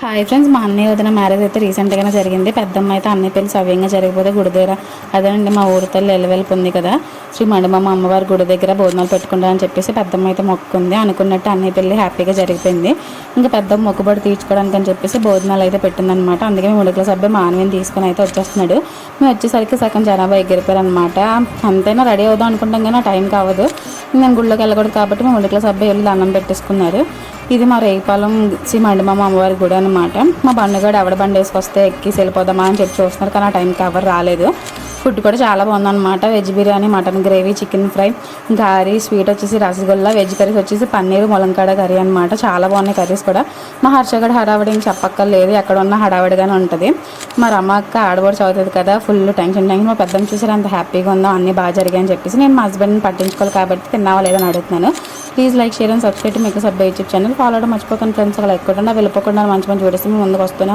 Hi friends మా అన్నయ్య వదిన మ్యారేజ్ అయితే రీసెంట్గానే జరిగింది. పెద్దమ్మ అయితే అన్నయ్య పెళ్ళి సవ్యంగా జరిగిపోతే గుడి దగ్గర అదేనండి మా ఊరి తల్లి ఎల్లవెల్పు ఉంది కదా. శ్రీ మండమమ్మ అమ్మవారి గుడి దగ్గర భోజనాలు పెట్టుకుంటా అని చెప్పేసి పెద్దమ్మ అయితే మొక్కుంది. అనుకున్నట్టు అన్నయ్య పెళ్ళి హ్యాపీగా జరిగిపోయింది. ఇంకా పెద్దమ్మ మొక్కుబడి తీర్చుకోవడానికి అని చెప్పేసి భోజనాలు అయితే పెట్టిందనమాట అందుకే మేము ఉడికల సభ్య మానవిని తీసుకొని అయితే వచ్చేస్తున్నాడు. మేము వచ్చేసరికి సగం జనాభా ఎగిరిపోయారు అనమాట అంతైనా రెడీ అవుదాం అనుకుంటాం కానీ టైం కావదు. నేను గుళ్ళోకి వెళ్ళకూడదు కాబట్టి మేము క్లాస్ అబ్బాయి వెళ్ళి దండం పెట్టేసుకున్నారు. ఇది మా రేపాలెం శ్రీ మండమమ్మ అమ్మవారి గుడి అనమాట మా బండగాడు ఎవడ బండి వేసుకొస్తే ఎక్కి వెళ్ళిపోదామా అని చెప్పి చూస్తున్నారు కానీ ఆ టైంకి ఎవరు రాలేదు. ఫుడ్ కూడా చాలా బాగుందన్నమాట. Veg biryani mutton gravy chicken fry curry sweet వచ్చేసి రసగుల్లా వెజ్ కర్రీస్ వచ్చేసి పన్నీరు ములంకాడ కర్రీ అనమాట చాలా బాగున్నాయి కర్రీస్ కూడా. మా హర్షగడ్ హడావిడి ఏం చెప్పక్కర్లేదు. ఎక్కడ ఉన్న హడావిడిగానే ఉంటుంది. మా రమ్మక్క ఆడబడి చదువుతుంది కదా ఫుల్ టెన్షన్ టెన్షన్. మా పెద్దని చూసారు అంత హ్యాపీగా ఉందో అన్నీ బాగా జరిగాయని చెప్పేసి నేను మా హస్బెండ్ని పట్టించుకోవాలి కాబట్టి తిన్నావా లేదని అడుగుతున్నాను. Please like share and subscribe మీకు సబ్బే యూట్యూబ్ ఛానల్. ఫాలో అవడం మర్చిపోకండి ఫ్రెండ్స్. అలా ఎక్కువ వెళ్ళిపోకుండా మంచి మంచి వీడియోస్ మీ ముందుకు వస్తూనే